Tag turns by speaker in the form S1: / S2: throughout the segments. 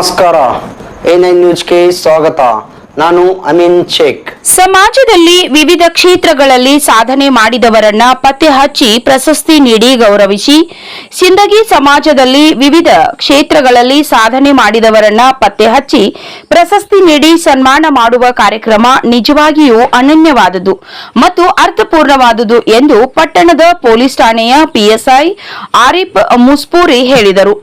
S1: ನಮಸ್ಕಾರ. A nine ನ್ಯೂಸ್ಗೆ ಸ್ವಾಗತ. ನಾನು ಅಮೀನ್ ಶೇಖ್.
S2: ಸಮಾಜದಲ್ಲಿ ವಿವಿಧ ಕ್ಷೇತ್ರಗಳಲ್ಲಿ ಸಾಧನೆ ಮಾಡಿದವರನ್ನ ಪತ್ತೆ ಹಚ್ಚಿ ಪ್ರಶಸ್ತಿ ನೀಡಿ ಗೌರವಿಸಿ, ಸಿಂದಗಿ ಸಮಾಜದಲ್ಲಿ ವಿವಿಧ ಕ್ಷೇತ್ರಗಳಲ್ಲಿ ಸಾಧನೆ ಮಾಡಿದವರನ್ನ ಪತ್ತೆ ಹಚ್ಚಿ ಪ್ರಶಸ್ತಿ ನೀಡಿ ಸನ್ಮಾನ ಮಾಡುವ ಕಾರ್ಯಕ್ರಮ ನಿಜವಾಗಿಯೂ ಅನನ್ಯವಾದುದು ಮತ್ತು ಅರ್ಥಪೂರ್ಣವಾದುದು ಎಂದು ಪಟ್ಟಣದ ಪೊಲೀಸ್ ಠಾಣೆಯ ಪಿಎಸ್ಐ ಆರಿಫ್ ಮುಸ್ಪೂರಿ ಹೇಳಿದರು.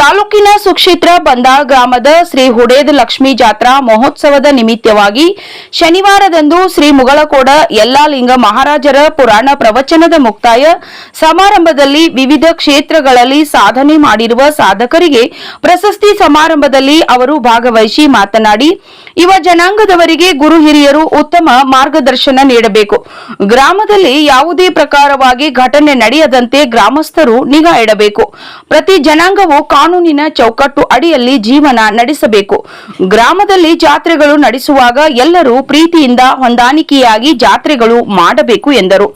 S2: ತಾಲೂಕಿನ ಸುಕ್ಷೇತ್ರ ಬಂದಾಳ್ ಗ್ರಾಮದ ಶ್ರೀ ಹುಡೇದ್ ಲಕ್ಷ್ಮೀ ಜಾತ್ರಾ ಮಹೋತ್ಸವದ ನಿಮಿತ್ತವಾಗಿ ಶನಿವಾರದಂದು ಶ್ರೀ ಮುಗಳಕೋಡ ಯಲ್ಲಾಲಿಂಗ ಮಹಾರಾಜರ ಪುರಾಣ ಪ್ರವಚನದ ಮುಕ್ತಾಯ ಸಮಾರಂಭದಲ್ಲಿ ವಿವಿಧ ಕ್ಷೇತ್ರಗಳಲ್ಲಿ ಸಾಧನೆ ಮಾಡಿರುವ ಸಾಧಕರಿಗೆ ಪ್ರಶಸ್ತಿ ಸಮಾರಂಭದಲ್ಲಿ ಅವರು ಭಾಗವಹಿಸಿ ಮಾತನಾಡಿ, ಯುವ ಜನಾಂಗದವರಿಗೆ ಗುರು ಹಿರಿಯರು ಉತ್ತಮ ಮಾರ್ಗದರ್ಶನ ನೀಡಬೇಕು. ಗ್ರಾಮದಲ್ಲಿ ಯಾವುದೇ ಪ್ರಕಾರವಾಗಿ ಘಟನೆ ನಡೆಯದಂತೆ ಗ್ರಾಮಸ್ಥರು ನಿಗಾ ಇಡಬೇಕು. ಪ್ರತಿ ಜನಾಂಗವು ಕಾನೂನಿನ ಚೌಕಟ್ಟು ಅಡಿಯಲ್ಲಿ ಜೀವನ ನಡೆಸಬೇಕು. ಗ್ರಾಮದಲ್ಲಿ ಜಾತ್ರೆಗಳು ನಡೆಸುವಾಗ ಎಲ್ಲರೂ ಪ್ರೀತಿಯಿಂದ ಹೊಂದಾಣಿಕೆಯಾಗಿ ಜಾತ್ರೆಗಳು ಮಾಡಬೇಕು ಎಂದರು.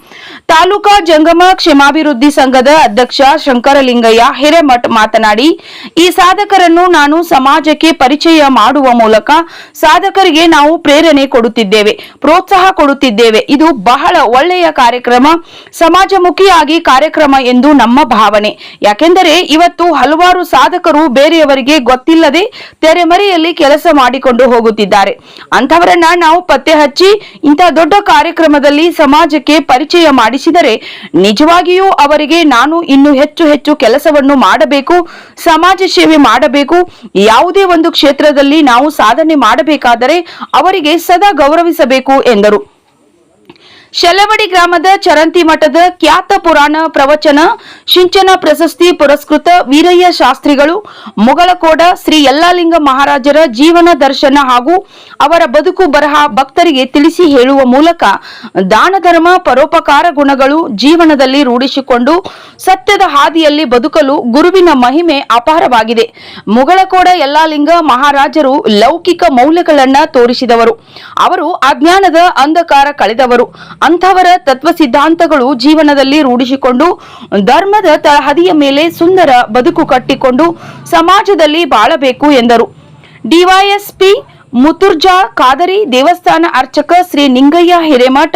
S2: ತಾಲೂಕಾ ಜಂಗಮ ಕ್ಷೇಮಾಭಿವೃದ್ಧಿ ಸಂಘದ ಅಧ್ಯಕ್ಷ ಶಂಕರಲಿಂಗಯ್ಯ ಹಿರೇಮಠ್ ಮಾತನಾಡಿ, ಈ ಸಾಧಕರನ್ನು ನಾನು ಸಮಾಜಕ್ಕೆ ಪರಿಚಯ ಮಾಡುವ ಮೂಲಕ ಸಾಧಕರಿಗೆ ನಾವು ಪ್ರೇರಣೆ ಕೊಡುತ್ತಿದ್ದೇವೆ, ಪ್ರೋತ್ಸಾಹ ಕೊಡುತ್ತಿದ್ದೇವೆ. ಇದು ಬಹಳ ಒಳ್ಳೆಯ ಕಾರ್ಯಕ್ರಮ, ಸಮಾಜಮುಖಿಯಾಗಿ ಕಾರ್ಯಕ್ರಮ ಎಂದು ನಮ್ಮ ಭಾವನೆ. ಯಾಕೆಂದರೆ, ಇವತ್ತು ಹಲವಾರು ಸಾಧಕರು ಬೇರೆಯವರಿಗೆ ಗೊತ್ತಿಲ್ಲದೆ ತೆರೆಮರೆಯಲ್ಲಿ ಕೆಲಸ ಮಾಡಿಕೊಂಡು ಹೋಗುತ್ತಿದ್ದಾರೆ. ಅಂತವರನ್ನ ನಾವು ಪತ್ತೆ ಹಚ್ಚಿ ಇಂಥ ದೊಡ್ಡ ಕಾರ್ಯಕ್ರಮದಲ್ಲಿ ಸಮಾಜಕ್ಕೆ ಪರಿಚಯ ಮಾಡಿಸಿದರೆ ನಿಜವಾಗಿಯೂ ಅವರಿಗೆ ನಾನು ಇನ್ನು ಹೆಚ್ಚು ಹೆಚ್ಚು ಕೆಲಸವನ್ನು ಮಾಡಬೇಕು, ಸಮಾಜ ಸೇವೆ ಮಾಡಬೇಕು, ಯಾವುದೇ ಒಂದು ಕ್ಷೇತ್ರದಲ್ಲಿ ನಾವು ಸಾಧನೆ ಮಾಡಬೇಕಾದರೆ ಅವರಿಗೆ ಸದಾ ಗೌರವಿಸಬೇಕು ಎಂದರು. ಶೆಲವಡಿ ಗ್ರಾಮದ ಚರಂತಿ ಮಠದ ಖ್ಯಾತ ಪುರಾಣ ಪ್ರವಚನ, ಶಿಂಚನ ಪ್ರಶಸ್ತಿ ಪುರಸ್ಕೃತ ವೀರಯ್ಯ ಶಾಸ್ತ್ರಿಗಳು ಮೊಗಲಕೋಡ ಶ್ರೀ ಯಲ್ಲಾಲಿಂಗ ಮಹಾರಾಜರ ಜೀವನ ದರ್ಶನ ಹಾಗೂ ಅವರ ಬದುಕು ಬರಹ ಭಕ್ತರಿಗೆ ತಿಳಿಸಿ ಹೇಳುವ ಮೂಲಕ ದಾನ ಧರ್ಮ ಪರೋಪಕಾರ ಗುಣಗಳು ಜೀವನದಲ್ಲಿ ರೂಢಿಸಿಕೊಂಡು ಸತ್ಯದ ಹಾದಿಯಲ್ಲಿ ಬದುಕಲು ಗುರುವಿನ ಮಹಿಮೆ ಅಪಾರವಾಗಿದೆ. ಮೊಗಳಕೋಡ ಯಲ್ಲಾಲಿಂಗ ಮಹಾರಾಜರು ಲೌಕಿಕ ಮೌಲ್ಯಗಳನ್ನ ತೋರಿಸಿದವರು. ಅವರು ಅಜ್ಞಾನದ ಅಂಧಕಾರ ಕಳೆದವರು. ಅಂಥವರ ತತ್ವ ಸಿದ್ಧಾಂತಗಳು ಜೀವನದಲ್ಲಿ ರೂಢಿಸಿಕೊಂಡು, ಧರ್ಮದ ತಳಹದಿಯ ಮೇಲೆ ಸುಂದರ ಬದುಕು ಕಟ್ಟಿಕೊಂಡು ಸಮಾಜದಲ್ಲಿ ಬಾಳಬೇಕು ಎಂದರು. ಡಿವೈಎಸ್ಪಿ ಮುತುರ್ಜಾ ಕಾದರಿ ದೇವಸ್ಥಾನ ಅರ್ಚಕ ಶ್ರೀ ನಿಂಗಯ್ಯ ಹಿರೇಮಠ,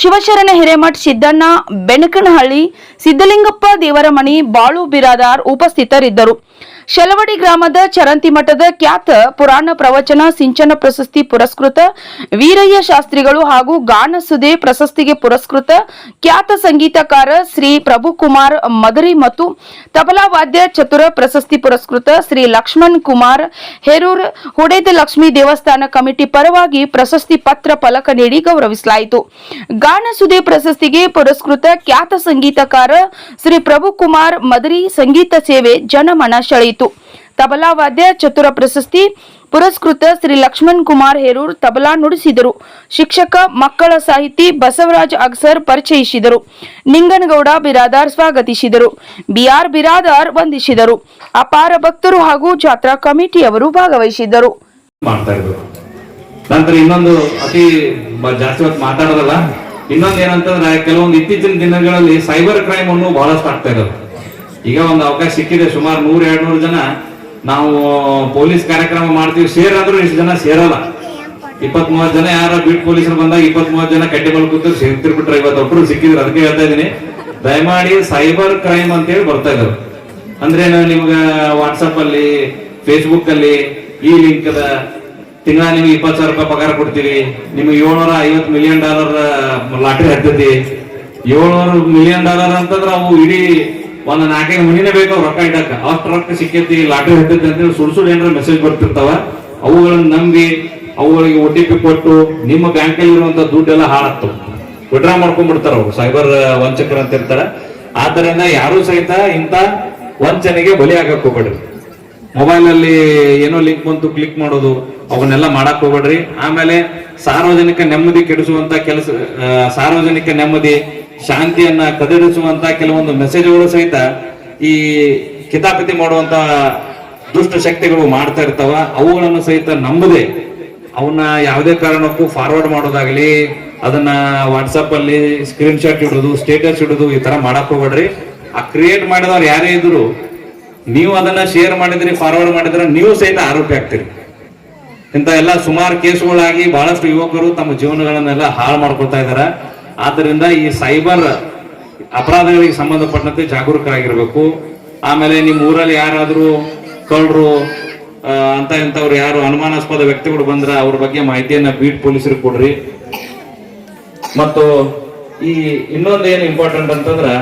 S2: ಶಿವಶರಣ ಹಿರೇಮಠ ಸಿದ್ದಣ್ಣ, ಬೆನಕನಹಳ್ಳಿ ಸಿದ್ದಲಿಂಗಪ್ಪ ದೇವರಮಣಿ ಬಾಳು ಬಿರಾದಾರ್ ಉಪಸ್ಥಿತರಿದ್ದರು. ಶೆಲವಡಿ ಗ್ರಾಮದ ಚರಂತಿ ಮಠದ ಖ್ಯಾತ ಪುರಾಣ ಪ್ರವಚನ ಸಿಂಚನ ಪ್ರಶಸ್ತಿ ಪುರಸ್ಕೃತ ವೀರಯ್ಯ ಶಾಸ್ತ್ರಿಗಳು ಹಾಗೂ ಗಾನಸುದೆ ಪ್ರಶಸ್ತಿಗೆ ಪುರಸ್ಕೃತ ಖ್ಯಾತ ಸಂಗೀತಕಾರ ಶ್ರೀ ಪ್ರಭುಕುಮಾರ್ ಮದರಿ ಮತ್ತು ತಬಲಾ ವಾದ್ಯ ಚತುರ ಪ್ರಶಸ್ತಿ ಪುರಸ್ಕೃತ ಶ್ರೀ ಲಕ್ಷ್ಮಣ್ ಕುಮಾರ್ ಹೆರೂರ್ ಹುಡೇದ ಲಕ್ಷ್ಮೀ ದೇವಸ್ಥಾನ ಕಮಿಟಿ ಪರವಾಗಿ ಪ್ರಶಸ್ತಿ ಪತ್ರ ಫಲಕ ನೀಡಿ ಗೌರವಿಸಲಾಯಿತು. ಗಾನಸುದೆ ಪ್ರಶಸ್ತಿಗೆ ಪುರಸ್ಕೃತ ಖ್ಯಾತ ಸಂಗೀತಕಾರ ಶ್ರೀ ಪ್ರಭುಕುಮಾರ್ ಮದರಿ ಸಂಗೀತ ಸೇವೆ ಜನಮನ ಸೆಳೆಯಿತು. ತಬಲಾ ವಾದ್ಯ ಚತುರ ಪ್ರಶಸ್ತಿ ಪುರಸ್ಕೃತ ಶ್ರೀ ಲಕ್ಷ್ಮಣ್ ಕುಮಾರ್ ಹೇರೂರ್ ತಬಲಾ ನುಡಿಸಿದರು. ಶಿಕ್ಷಕ, ಮಕ್ಕಳ ಸಾಹಿತಿ ಬಸವರಾಜ್ ಅಗ್ಸರ್ ಪರಿಚಯಿಸಿದರು. ನಿಂಗನಗೌಡ ಬಿರಾದಾರ್ ಸ್ವಾಗತಿಸಿದರು. ಬಿಆರ್ ಬಿರಾದಾರ್ ವಂದಿಸಿದರು. ಅಪಾರ ಭಕ್ತರು ಹಾಗೂ ಜಾತ್ರಾ ಕಮಿಟಿಯವರು ಭಾಗವಹಿಸಿದ್ದರು.
S3: ನಂತರ ಇನ್ನೊಂದು ಅತಿ ಜಾಸ್ತಿ ಮಾತಾಡೋದಲ್ಲ? ಇನ್ನೊಂದು ಏನಂತಂದ್ರೆ ಕೆಲವೊಂದು ಇತ್ತೀಚಿನ ದಿನಗಳಲ್ಲಿ ಸೈಬರ್ ಕ್ರೈಮ್ ಅನ್ನು ಬಹಳಷ್ಟು ಆಗ್ತಾ ಇರೋದು. ಈಗ ಒಂದು ಅವಕಾಶ ಸಿಕ್ಕಿದೆ, ಸುಮಾರು ನೂರ ಎರಡ್ ನೂರು ಜನ ನಾವು ಪೊಲೀಸ್ ಕಾರ್ಯಕ್ರಮ ಮಾಡ್ತೀವಿ, ಸೇರಾದ್ರೂ ಇಷ್ಟು ಜನ ಸೇರಲ್ಲ. ಇಪ್ಪತ್ ಮೂವತ್ತು ಜನ ಯಾರ ಬೀಟ್ ಪೊಲೀಸರು ಬಂದಾಗ ಇಪ್ಪತ್ ಮೂವತ್ತು ಜನ ಕಟ್ಟಿ ಬಲ್ ಕೂತು ಇವತ್ತು ಒಬ್ರು ಸಿಕ್ಕಿದ್ರು, ಅದಕ್ಕೆ ಹೇಳ್ತಾ ಇದೀನಿ ದಯಮಾಡಿ ಸೈಬರ್ ಕ್ರೈಮ್ ಅಂತೇಳಿ ಬರ್ತಾ ಇದ್ರು ಅಂದ್ರೆ ನಿಮ್ಗೆ ವಾಟ್ಸಪ್ ಅಲ್ಲಿ ಫೇಸ್ಬುಕ್ ಅಲ್ಲಿ ಈ ಲಿಂಕ್ ಅದ ತಿಂಗಳ ನಿಮ್ಗೆ ಇಪ್ಪತ್ತು ಸಾವಿರ ರೂಪಾಯಿ ಪಗಾರ ಕೊಡ್ತೀವಿ. ನಿಮ್ಗೆ ಏಳ್ನೂರ ಐವತ್ತು ಮಿಲಿಯನ್ ಡಾಲರ್ ಲಾಟ್ರಿ ಹತ್ತೈತಿ. ಏಳ್ನೂರು ಮಿಲಿಯನ್ ಡಾಲರ್ ಅಂತಂದ್ರೆ ಅವು ಇಡೀ ಒಂದ್ ನಾಲ್ಕೈದು ಮನಿನೇ ಬೇಕು ರೊಕ್ಕ ಇಡಕ್ಕೆ. ಅಷ್ಟು ರೊಕ್ಕ ಸಿಕ್ಕೈತಿ, ಲಾಟ್ರಿ ಹತ್ತೈತಿ ಅಂತೇಳಿ ಸುಳ್ ಸುಳ್ಳು ಏನಾರ ಮೆಸೇಜ್ ಬರ್ತಿರ್ತಾವ. ಅವುಗಳನ್ನ ನಂಬಿ, ಅವುಗಳಿಗೆ ಒ ಟಿ ಪಿ ಕೊಟ್ಟು ನಿಮ್ಮ ಬ್ಯಾಂಕಲ್ಲಿ ಇರುವಂತ ದುಡ್ಡೆಲ್ಲ ಹಾಳಾಗ್ತವೆ. ವಿಡ್ರಾ ಮಾಡ್ಕೊಂಡ್ಬಿಡ್ತಾರ ಅವ್ರು. ಸೈಬರ್ ವಂಚಕರು ಅಂತ ಇರ್ತಾರೆ. ಆದ್ದರಿಂದ ಯಾರು ಸಹಿತ ಇಂಥ ವಂಚನೆಗೆ ಬಲಿ ಆಗಕ್ಕೆ ಹೋಗ್ಬೇಡ್ರಿ ಮೊಬೈಲ್ ಅಲ್ಲಿ ಏನೋ ಲಿಂಕ್ ಬಂತು, ಕ್ಲಿಕ್ ಮಾಡೋದು, ಅವನ್ನೆಲ್ಲ ಮಾಡಕ್ ಹೋಗ್ಬೇಡ್ರಿ. ಆಮೇಲೆ ಸಾರ್ವಜನಿಕ ನೆಮ್ಮದಿ ಕೆಡಿಸುವಂತ ಕೆಲಸ ಸಾರ್ವಜನಿಕ ನೆಮ್ಮದಿ, ಶಾಂತಿಯನ್ನ ಕದಡಿಸುವಂತ ಕೆಲವೊಂದು ಮೆಸೇಜ್ಗಳು ಸಹಿತ ಈ ಕಿತಾಪತಿ ಮಾಡುವಂತ ದುಷ್ಟ ಶಕ್ತಿಗಳು ಮಾಡ್ತಾ ಇರ್ತಾವ. ಅವುಗಳನ್ನು ಸಹಿತ ನಂಬದೆ, ಅವನ್ನ ಯಾವುದೇ ಕಾರಣಕ್ಕೂ ಫಾರ್ವರ್ಡ್ ಮಾಡೋದಾಗ್ಲಿ, ಅದನ್ನ ವಾಟ್ಸಪ್ ಅಲ್ಲಿ ಸ್ಕ್ರೀನ್ ಶಾಟ್ ಇಡೋದು ಸ್ಟೇಟಸ್ ಇಡೋದು, ಈ ತರ ಮಾಡಕ್ ಹೋಗ್ಬೇಡ್ರಿ. ಆ ಕ್ರಿಯೇಟ್ ಮಾಡಿದವ್ರು ಯಾರೇ ಇದ್ರು ನೀವು ಅದನ್ನ ಶೇರ್ ಮಾಡಿದ್ರಿ ಫಾರ್ವರ್ಡ್ ಮಾಡಿದ್ರೆ, ನೀವು ಸಹಿತ ಆರೋಪಿ ಆಗ್ತೀರಿ. ಇಂಥ ಎಲ್ಲ ಸುಮಾರು ಕೇಸುಗಳಾಗಿ ಬಹಳಷ್ಟು ಯುವಕರು ತಮ್ಮ ಜೀವನಗಳನ್ನೆಲ್ಲ ಹಾಳು ಮಾಡ್ಕೊಳ್ತಾ ಇದ್ದಾರೆ ಆದ್ದರಿಂದ ಈ ಸೈಬರ್ ಅಪರಾಧಗಳಿಗೆ ಸಂಬಂಧಪಟ್ಟಂತೆ ಜಾಗರೂಕರಾಗಿರ್ಬೇಕು. ಆಮೇಲೆ ನಿಮ್ಮ ಊರಲ್ಲಿ ಯಾರಾದರೂ ಕಳ್ಳರು ಅಂತ ಇಂಥವ್ರು ಯಾರು ಅನುಮಾನಾಸ್ಪದ ವ್ಯಕ್ತಿಗಳು ಬಂದ್ರೆ ಅವ್ರ ಬಗ್ಗೆ ಮಾಹಿತಿಯನ್ನ ಬೀಟ್ ಪೊಲೀಸರಿಗೆ ಕೊಡ್ರಿ. ಮತ್ತು ಈ ಇನ್ನೊಂದು ಏನು ಇಂಪಾರ್ಟೆಂಟ್ ಅಂತಂದ್ರೆ,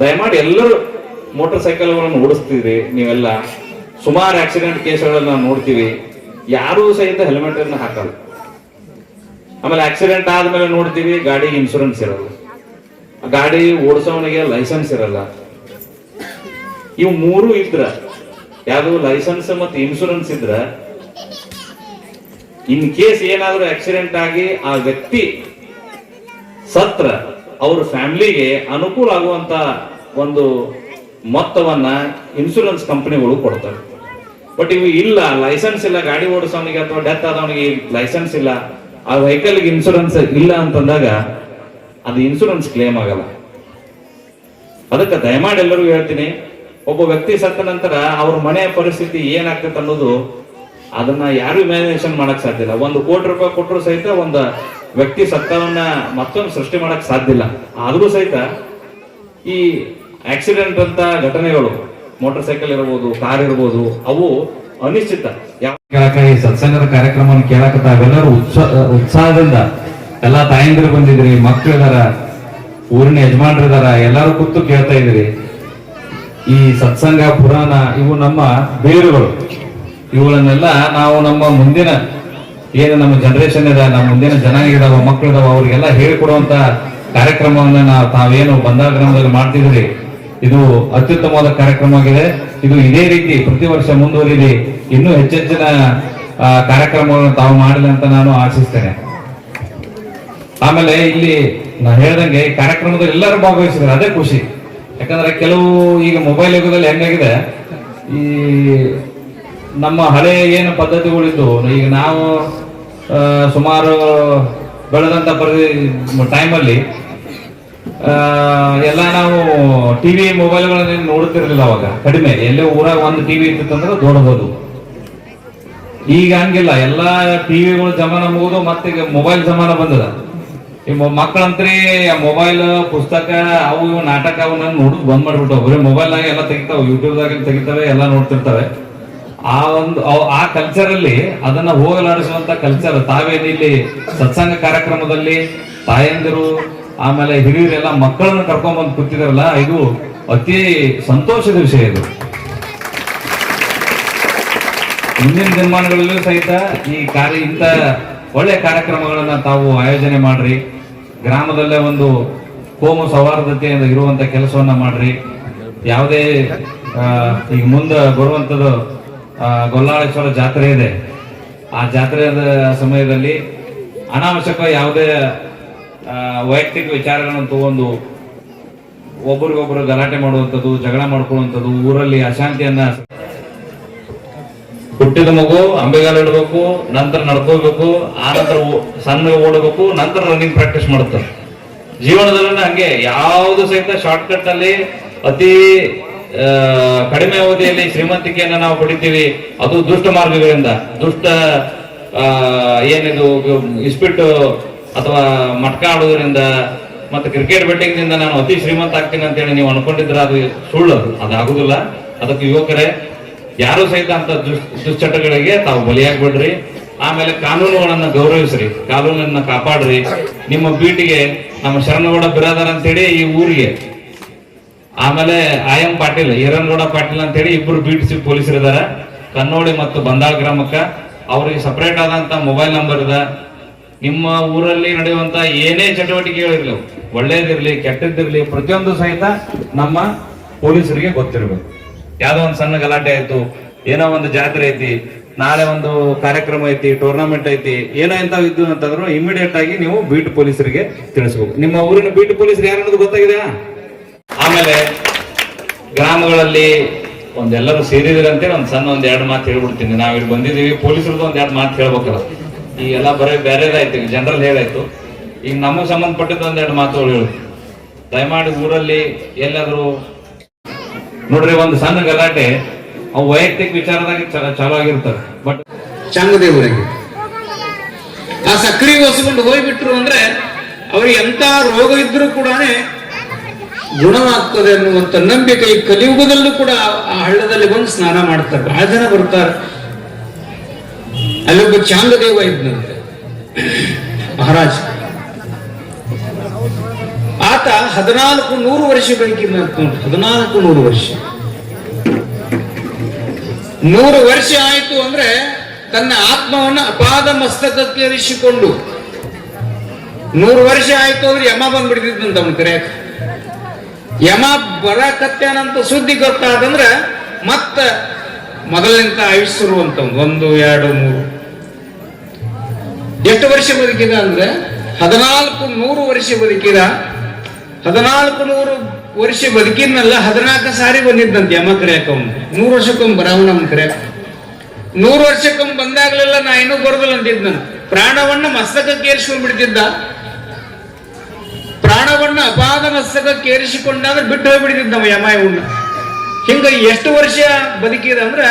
S3: ದಯಮಾಡಿ ಎಲ್ಲರೂ ಮೋಟಾರ್ ಸೈಕಲ್ಗಳನ್ನು ಓಡಿಸ್ತಿದ್ರಿ ನೀವೆಲ್ಲ. ಸುಮಾರು ಆಕ್ಸಿಡೆಂಟ್ ಕೇಸ್ಗಳನ್ನ ನೋಡ್ತೀವಿ. ಯಾರೂ ಸಹಿತ ಹೆಲ್ಮೆಟ್ ಅನ್ನು ಹಾಕಲ್ಲ. ಆಮೇಲೆ ಆಕ್ಸಿಡೆಂಟ್ ಆದ್ಮೇಲೆ ನೋಡ್ತೀವಿ, ಗಾಡಿ ಇನ್ಶೂರೆನ್ಸ್ ಇರಲ್ಲ. ಗಾಡಿ ಓಡಿಸೋವನಿಗೆ ಲೈಸೆನ್ಸ್ ಇರಲ್ಲ. ಇವು ಮೂರು ಇದ್ರ. ಯಾವುದು ಲೈಸೆನ್ಸ್ ಮತ್ತು ಇನ್ಶೂರೆನ್ಸ್ ಇದ್ರ. ಇನ್ ಕೇಸ್ ಏನಾದ್ರೂ ಆಕ್ಸಿಡೆಂಟ್ ಆಗಿ ಆ ವ್ಯಕ್ತಿ ಸತ್ರ ಅವ್ರ ಫ್ಯಾಮಿಲಿಗೆ ಅನುಕೂಲ ಆಗುವಂತ ಒಂದು ಮೊತ್ತವನ್ನ ಇನ್ಶೂರೆನ್ಸ್ ಕಂಪನಿಗಳು ಕೊಡ್ತವೆ ಬಟ್ ಇವು ಇಲ್ಲ ಲೈಸೆನ್ಸ್ ಇಲ್ಲ, ಗಾಡಿ ಓಡಿಸೋನಿಗೆ ಅಥವಾ ಡೆತ್ ಆದವನಿಗೆ ಲೈಸೆನ್ಸ್ ಇಲ್ಲ, ಆ ವೆಹಿಕಲ್ಗೆ ಇನ್ಶೂರೆನ್ಸ್ ಇಲ್ಲ ಅಂತಂದಾಗ ಅದು ಇನ್ಶೂರೆನ್ಸ್ ಕ್ಲೇಮ್ ಆಗಲ್ಲ. ಅದಕ್ಕೆ ದಯಮಾಡಿ ಎಲ್ಲರಿಗೂ ಹೇಳ್ತೀನಿ, ಒಬ್ಬ ವ್ಯಕ್ತಿ ಸತ್ತ ನಂತರ ಅವ್ರ ಮನೆಯ ಪರಿಸ್ಥಿತಿ ಏನಾಗ್ತದೆ ಅನ್ನೋದು ಅದನ್ನ ಯಾರು ಇಮ್ಯಾಜಿನೇಷನ್ ಮಾಡಕ್ ಸಾಧ್ಯ ಇಲ್ಲ. ಒಂದು ಕೋಟಿ ರೂಪಾಯಿ ಕೊಟ್ಟರು ಸಹಿತ ಒಂದು ವ್ಯಕ್ತಿ ಸತ್ತವನ್ನ ಮತ್ತೊಂದು ಸೃಷ್ಟಿ ಮಾಡಕ್ ಸಾಧ್ಯ ಇಲ್ಲ. ಆದ್ರೂ ಸಹಿತ ಈ ಆಕ್ಸಿಡೆಂಟ್ ಅಂತ ಘಟನೆಗಳು, ಮೋಟರ್ ಸೈಕಲ್ ಇರ್ಬೋದು, ಕಾರ್ ಇರ್ಬೋದು, ಅವು ಅನಿಶ್ಚಿತ. ಈ ಸತ್ಸಂಗದ ಕಾರ್ಯಕ್ರಮವನ್ನು ಕೇಳಕ ತಾವೆಲ್ಲರೂ ಉತ್ಸಾಹ ಉತ್ಸಾಹದಿಂದ ಎಲ್ಲಾ ತಾಯಂದಿರು ಬಂದಿದ್ರಿ ಮಕ್ಕಳಿದಾರ ಊರಿನ ಯಜಮಾನ್ರಿದಾರ ಎಲ್ಲರೂ ಕೂತು ಕೇಳ್ತಾ ಇದ್ರಿ ಈ ಸತ್ಸಂಗ, ಪುರಾಣ, ಇವು ನಮ್ಮ ಬೇರುಗಳು. ಇವುಗಳನ್ನೆಲ್ಲ ನಾವು ನಮ್ಮ ಮುಂದಿನ ಏನು ನಮ್ಮ ಜನರೇಷನ್ ಇದೆ, ನಮ್ಮ ಮುಂದಿನ ಜನಾಂಗ ಇದಾವ ಮಕ್ಕಳಿದಾವ ಅವ್ರಿಗೆಲ್ಲ ಹೇಳಿಕೊಡುವಂತ ಕಾರ್ಯಕ್ರಮವನ್ನ ನಾವು ತಾವೇನು ಬಂದಾಗ ಮಾಡ್ತಿದ್ರಿ ಇದು ಅತ್ಯುತ್ತಮವಾದ ಕಾರ್ಯಕ್ರಮ ಆಗಿದೆ. ಇದು ಇದೇ ರೀತಿ ಪ್ರತಿ ವರ್ಷ ಮುಂದುವರಿಲಿ. ಇನ್ನೂ ಹೆಚ್ಚೆಚ್ಚಿನ ಕಾರ್ಯಕ್ರಮಗಳನ್ನು ತಾವು ಮಾಡಲಿ ಅಂತ ನಾನು ಆಶಿಸ್ತೇನೆ. ಆಮೇಲೆ ಇಲ್ಲಿ ನಾ ಹೇಳ್ದಂಗೆ ಈ ಕಾರ್ಯಕ್ರಮದಲ್ಲಿ ಎಲ್ಲರೂ ಭಾಗವಹಿಸಿದ್ರೆ ಅದೇ ಖುಷಿ. ಯಾಕಂದ್ರೆ ಕೆಲವು ಈಗ ಮೊಬೈಲ್ ಯುಗದಲ್ಲಿ ಹೆಂಗಾಗಿದೆ, ಈ ನಮ್ಮ ಹಳೆ ಏನು ಪದ್ಧತಿಗಳಿದ್ದು, ಈಗ ನಾವು ಸುಮಾರು ಬೆಳೆದಂತ ಪರಿ ಟೈಮಲ್ಲಿ ಎಲ್ಲ ನಾವು ಟಿವಿ ಮೊಬೈಲ್ಗಳನ್ನ ನೋಡುತ್ತಿರಲಿಲ್ಲ ಅವಾಗ. ಕಡಿಮೆ. ಎಲ್ಲೇ ಊರಾಗ ಒಂದು ಟಿವಿ ಇತ್ತಿತ್ತಂದ್ರೆ ನೋಡಬಹುದು. ಈಗ ಹಂಗಿಲ್ಲ. ಎಲ್ಲಾ ಟಿವಿಗಳು ಜಮಾನ ಮುಗಿದು ಮತ್ತೆ ಮೊಬೈಲ್ ಜಮಾನ ಬಂದದ. ಈ ಮಕ್ಕಳಂತ್ರಿ ಮೊಬೈಲ್ ಪುಸ್ತಕ, ಅವು ಇವು ನಾಟಕ ಅವನ್ನ ನೋಡುದು ಬಂದ್ ಮಾಡ್ಬಿಟ್ಟು ಬರೀ ಮೊಬೈಲ್ನಾಗ ಎಲ್ಲ ತೆಗಿತಾವ. ಯೂಟ್ಯೂಬ್ದಾಗ ತೆಗಿತಾವೆ, ಎಲ್ಲ ನೋಡ್ತಿರ್ತವೆ. ಆ ಒಂದು ಆ ಕಲ್ಚರ್ ಅಲ್ಲಿ ಅದನ್ನ ಹೋಗಲಾಡಿಸುವಂತ ಕಲ್ಚರ್ ತಾವೇನಿಲ್ಲಿ ಸತ್ಸಂಗ ಕಾರ್ಯಕ್ರಮದಲ್ಲಿ ತಾಯಂದಿರು ಆಮೇಲೆ ಹಿರಿಯರೆಲ್ಲ ಮಕ್ಕಳನ್ನ ಕರ್ಕೊಂಡ್ಬಂದು ಕೂತಿದಾರಲ್ಲ, ಇದು ಅತಿ ಸಂತೋಷದ ವಿಷಯ ಇದು. ಮುಂದಿನ ದಿನಮಾನಗಳಲ್ಲೂ ಸಹಿತ ಈ ಕಾರ್ಯ, ಇಂಥ ಒಳ್ಳೆ ಕಾರ್ಯಕ್ರಮಗಳನ್ನ ತಾವು ಆಯೋಜನೆ ಮಾಡ್ರಿ. ಗ್ರಾಮದಲ್ಲೇ ಒಂದು ಕೋಮು ಸೌಹಾರ್ದತೆಯಿಂದ ಇರುವಂತ ಕೆಲಸವನ್ನ ಮಾಡ್ರಿ. ಯಾವುದೇ ಈಗ ಮುಂದೆ ಬರುವಂಥದ್ದು ಗೊಲ್ಲಾಳೇಶ್ವರ ಜಾತ್ರೆ ಇದೆ. ಆ ಜಾತ್ರೆಯ ಸಮಯದಲ್ಲಿ ಅನಾವಶ್ಯಕ ಯಾವುದೇ ವೈಯಕ್ತಿಕ ವಿಚಾರಗಳನ್ನು ತಗೊಂಡು ಒಬ್ರಿಗೊಬ್ರು ಗಲಾಟೆ ಮಾಡುವಂಥದ್ದು, ಜಗಳ ಮಾಡ್ಕೊಳ್ಳುವಂಥದ್ದು, ಊರಲ್ಲಿ ಅಶಾಂತಿಯನ್ನ ಹುಟ್ಟಿದ ಮಗು ಅಂಬೆಗಾಲ ಇಡಬೇಕು, ನಂತರ ನಡ್ಕೋಬೇಕು, ಆ ನಂತರ ಸಣ್ಣ ಓಡಬೇಕು, ನಂತರ ರನ್ನಿಂಗ್ ಪ್ರಾಕ್ಟೀಸ್ ಮಾಡುತ್ತಾರೆ. ಜೀವನದಲ್ಲಿ ಹಂಗೆ ಯಾವುದು ಸಹಿತ ಶಾರ್ಟ್ ಕಟ್ ಅಲ್ಲಿ ಅತಿ ಕಡಿಮೆ ಅವಧಿಯಲ್ಲಿ ಶ್ರೀಮಂತಿಕೆಯನ್ನ ನಾವು ಪಡಿತೀವಿ, ಅದು ದುಷ್ಟ ಮಾರ್ಗಗಳಿಂದ. ದುಷ್ಟ ಏನಿದು ಇಸ್ಪಿಟ್ಟು ಅಥವಾ ಮಟ್ಕ ಆಡೋದ್ರಿಂದ ಮತ್ತೆ ಕ್ರಿಕೆಟ್ ಬೆಟ್ಟಿಂಗ್ನಿಂದ ನಾನು ಅತಿ ಶ್ರೀಮಂತ ಆಗ್ತೀನಿ ಅಂತ ಹೇಳಿ ನೀವು ಅನ್ಕೊಂಡಿದ್ರೆ ಅದು ಸುಳ್ಳು ಅದು. ಅದಾಗುದಿಲ್ಲ. ಅದಕ್ಕೆ ಯುವಕರೇ, ಯಾರು ಸಹಿತ ಅಂತ ದುಶ್ಚಟಗಳಿಗೆ ತಾವು ಬಲಿಯಾಗ್ಬಿಡ್ರಿ. ಆಮೇಲೆ ಕಾನೂನುಗಳನ್ನ ಗೌರವಿಸ್ರಿ. ಕಾನೂನನ್ನ ಕಾಪಾಡ್ರಿ. ನಿಮ್ಮ ಬೀಟಿಗೆ ನಮ್ಮ ಶರಣಗೌಡ ಬಿರಾದರ್ ಅಂತೇಳಿ ಈ ಊರಿಗೆ. ಆಮೇಲೆ ಆಯಂ ಎಂ ಪಾಟೀಲ್ ಈರನ್ಗೌಡ ಪಾಟೀಲ್ ಅಂತೇಳಿ ಇಬ್ರು ಬೀಟ್ ಸಿ ಪೊಲೀಸರಿದ್ದಾರೆ ಕನ್ನೋಳಿ ಮತ್ತು ಬಂದಾಳ್ ಗ್ರಾಮಕ್ಕ. ಅವ್ರಿಗೆ ಸಪರೇಟ್ ಆದಂತ ಮೊಬೈಲ್ ನಂಬರ್ ಇದೆ. ನಿಮ್ಮ ಊರಲ್ಲಿ ನಡೆಯುವಂತ ಏನೇ ಚಟುವಟಿಕೆಗಳಿರ್ಲಿ, ಒಳ್ಳೇದಿರ್ಲಿ, ಕೆಟ್ಟದ್ದಿರ್ಲಿ, ಪ್ರತಿಯೊಂದು ಸಹಿತ ನಮ್ಮ ಪೊಲೀಸರಿಗೆ ಗೊತ್ತಿರಬೇಕು. ಯಾವ್ದೋ ಒಂದು ಸಣ್ಣ ಗಲಾಟೆ ಆಯ್ತು, ಏನೋ ಒಂದು ಜಾತ್ರೆ ಐತಿ, ನಾಳೆ ಒಂದು ಕಾರ್ಯಕ್ರಮ ಐತಿ ಟೂರ್ನಮೆಂಟ್ ಐತಿ, ಏನೋ ಇಂಥವು ಇದ್ದು ಅಂತಂದ್ರು ಇಮಿಡಿಯೇಟ್ ಆಗಿ ನೀವು ಬೀಟ್ ಪೊಲೀಸರಿಗೆ ತಿಳಿಸ್ಬೇಕು. ನಿಮ್ಮ ಊರಿನ ಬೀಟ್ ಪೊಲೀಸರು ಯಾರು ಅನ್ನೋದು ಗೊತ್ತಾಗಿದೆಯಾ ಆಮೇಲೆ ಗ್ರಾಮಗಳಲ್ಲಿ ಒಂದೆಲ್ಲರೂ ಸೇರಿದಿರಂತೆ ಒಂದು ಸಣ್ಣ ಒಂದ್ ಎರಡು ಮಾತು ಹೇಳ್ಬಿಡ್ತೀನಿ. ನಾವ್ ಇಲ್ಲಿ ಬಂದಿದೀವಿ ಪೊಲೀಸರದ್ದು ಒಂದ್ ಎರಡು ಮಾತು ಹೇಳ್ಬೇಕಲ್ಲ. ಈ ಎಲ್ಲ ಬರೀ ಬೇರೆದಾಯ್ತು ಈಗ ಜನರಲ್ ಹೇಳಾಯ್ತು. ಈಗ ನಮಗೆ ಸಂಬಂಧಪಟ್ಟಿದ್ದು ಒಂದೆರಡು ಮಾತುಗಳು ಹೇಳು. ದಯಮಾಡಿ ಊರಲ್ಲಿ ಎಲ್ಲಾದರೂ ನೋಡ್ರಿ, ಒಂದು ಸಣ್ಣ ಗಲಾಟೆ, ಅವು ವೈಯಕ್ತಿಕ ವಿಚಾರದಾಗ ಚಲೋ ಆಗಿರ್ತವೆ. ಬಟ್
S4: ಚಂಗದೇವರಿಗೆ ಆ ಸಕ್ರಿ ಹೊಸ್ಕೊಂಡು ಹೋಗ್ಬಿಟ್ರು ಅಂದ್ರೆ ಅವ್ರಿಗೆ ಎಂತ ರೋಗ ಇದ್ರೂ ಕೂಡ ಗುಣವಾಗ್ತದೆ ಅನ್ನುವಂತ ನಂಬಿಕೆ ಈ ಕಲಿಯುಗದಲ್ಲೂ ಕೂಡ ಆ ಹಳ್ಳದಲ್ಲಿ ಬಂದು ಸ್ನಾನ ಮಾಡ್ತಾರೆ. ಬಹಳ ಜನ ಬರ್ತಾರೆ. ಅಲ್ಲೊಬ್ಬ ಚಾಂದದೇವ ಇದ್ನಂತೆ. ಮಹಾರಾಜ, ಆತ ಹದಿನಾಲ್ಕು ನೂರು ವರ್ಷ ನೋಡಿ ಹದಿನಾಲ್ಕು ನೂರು ವರ್ಷ. ನೂರು ವರ್ಷ ಆಯಿತು ಅಂದ್ರೆ ತನ್ನ ಆತ್ಮವನ್ನು ಅಪಾದ ಮಸ್ತಕಕ್ಕೆ ಇರಿಸಿಕೊಂಡು ನೂರು ವರ್ಷ ಆಯ್ತು ಅಂದ್ರೆ ಯಮ ಬಂದ್ಬಿಡ್ತಿದ್ದಂತ ಅವನು ಕರೆಯಕ. ಯಮ ಬರಕತ್ಯಾನಂತ ಸುದ್ದಿ ಗೊತ್ತಾದಂದ್ರ ಮತ್ತ ಮೊದಲಿನಂತ ಆಯುಷ್ ಅಂತ ಒಂದು, ಎರಡು, ಮೂರು. ಎಷ್ಟು ವರ್ಷ ಬದುಕಿದ ಅಂದ್ರೆ ಹದಿನಾಲ್ಕು ನೂರು ವರ್ಷ ಬದುಕಿದ, ಹದಿನಾಲ್ಕು ನೂರು ವರ್ಷ ಬದುಕಿನಲ್ಲ ಹದಿನಾಲ್ಕು ಸಾರಿ ಬಂದಿದ್ದಂತೆ ಯಮ ಕರೆಯಕ ಅವನು ನೂರು ವರ್ಷಕ್ಕೊಮ್ಮೆ ಬರವನ ಕರೆಯಕ. ನೂರು ವರ್ಷಕ್ಕೊಮ್ಮೆ ಬಂದಾಗ್ಲೆಲ್ಲ ನಾ ಇನ್ನೂ ಬರೋದಿಲ್ಲ ಅಂತಿದ್ದ ನಾನು. ಪ್ರಾಣವನ್ನ ಮಸ್ತಕಕ್ಕೆ ಏರಿಸ್ಕೊಂಡ್ ಬಿಡ್ತಿದ್ದ. ಪ್ರಾಣವನ್ನ ಅಪಾದ ಮಸ್ತಕಕ್ಕೆ ಏರಿಸಿಕೊಂಡಾದ್ರೆ ಬಿಟ್ಟು ಹೋಗ್ಬಿಡ್ತಿದ್ದ ನಮ್ಮ ಯಮ ಇವನ್ನ ಹಿಂಗ ಎಷ್ಟು ವರ್ಷ ಬದುಕಿದ ಅಂದ್ರ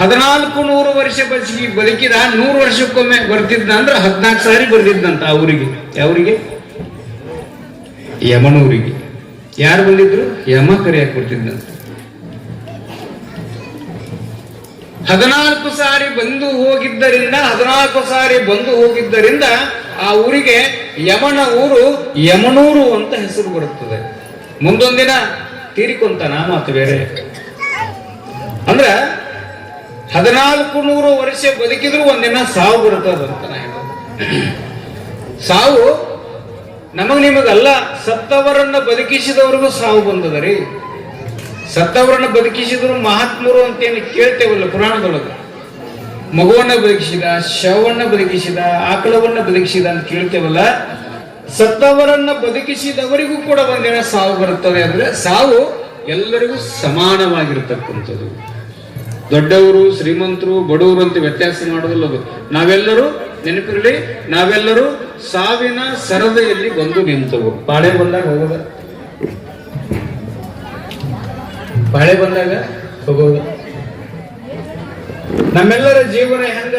S4: ಹದಿನಾಲ್ಕು ನೂರು ವರ್ಷ ಬದುಕಿ ಬದುಕಿದ ನೂರು ವರ್ಷಕ್ಕೊಮ್ಮೆ ಬರ್ತಿದ್ದ ಅಂದ್ರ ಹದಿನಾಲ್ಕು ಸಾರಿ ಬರ್ತಿದ್ದಂತ ಆ ಊರಿಗೆ. ಯಾವರಿಗೆ? ಯಮನೂರಿಗೆ. ಯಾರು ಬಂದಿದ್ರು? ಯಮ ಕರೆಯಕ್ಕೆ ಬರ್ತಿದ್ದಂತ ಹದಿನಾಲ್ಕು ಸಾರಿ ಬಂದು ಹೋಗಿದ್ದರಿಂದ, ಹದಿನಾಲ್ಕು ಸಾರಿ ಬಂದು ಹೋಗಿದ್ದರಿಂದ ಆ ಊರಿಗೆ ಯಮನ ಊರು ಯಮನೂರು ಅಂತ ಹೆಸರು ಬರುತ್ತದೆ. ಮುಂದೊಂದಿನ ತೀರಿಕೊಂತ ನಾಮ ಬೇರೆ. ಅಂದ್ರ ಹದಿನಾಲ್ಕು ನೂರು ವರ್ಷ ಬದುಕಿದ್ರು ಒಂದಿನ ಸಾವು ಬರುತ್ತದಂತ. ಸಾವು ನಮಗ್ ನಿಮಗಲ್ಲ, ಸತ್ತವರನ್ನ ಬದುಕಿಸಿದವ್ರಿಗೂ ಸಾವು ಬಂದದರಿ ಸತ್ತವರನ್ನ ಬದುಕಿಸಿದ್ರು ಮಹಾತ್ಮರು ಅಂತ ಏನು ಕೇಳ್ತೇವಲ್ಲ ಪುರಾಣದೊಳಗೆ. ಮಗುವನ್ನ ಬದುಕಿಸಿದ, ಶವವನ್ನ ಬದುಕಿಸಿದ, ಆಕಳವನ್ನ ಬದುಕಿಸಿದ ಅಂತ ಕೇಳ್ತೇವಲ್ಲ, ಸತ್ತವರನ್ನ ಬದುಕಿಸಿದವರಿಗೂ ಕೂಡ ಒಂದಿನ ಸಾವು ಬರುತ್ತದೆ ಅಂದ್ರೆ ಸಾವು ಎಲ್ಲರಿಗೂ ಸಮಾನವಾಗಿರ್ತಕ್ಕಂಥದ್ದು. ದೊಡ್ಡವರು ಶ್ರೀಮಂತರು ಬಡವರು ಅಂತ ವ್ಯತ್ಯಾಸ ಮಾಡೋದಿಲ್ಲ ಅದು. ನಾವೆಲ್ಲರೂ ನೆನಪಿರಲಿ ನಾವೆಲ್ಲರೂ ಸಾವಿನ ಸರದಿಯಲ್ಲಿ ಬಂದು ನಿಂತವು. ಬಾಳೆ ಬಂದಾಗ ಹೋಗೋದ? ಬಾಳೆ ಬಂದಾಗ ಹೋಗೋದು? ನಮ್ಮೆಲ್ಲರ ಜೀವನ ಹೆಂಗ?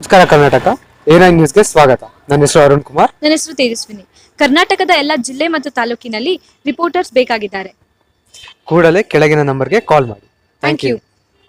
S5: ನಮಸ್ಕಾರ ಕರ್ನಾಟಕ. ನೈನ್ ನ್ಯೂಸ್ಗೆ ಸ್ವಾಗತ. ನನ್ನ ಹೆಸರು ಅರುಣ್ ಕುಮಾರ್.
S6: ನನ್ನ ಹೆಸರು ತೇಜಸ್ವಿನಿ. ಕರ್ನಾಟಕದ ಎಲ್ಲ ಜಿಲ್ಲೆ ಮತ್ತು ತಾಲೂಕಿನಲ್ಲಿ ರಿಪೋರ್ಟರ್ಸ್ ಬೇಕಾಗಿದ್ದಾರೆ.
S5: ಕೂಡಲೇ ಕೆಳಗಿನ ನಂಬರ್ಗೆ ಕಾಲ್ ಮಾಡಿ.
S6: Thank you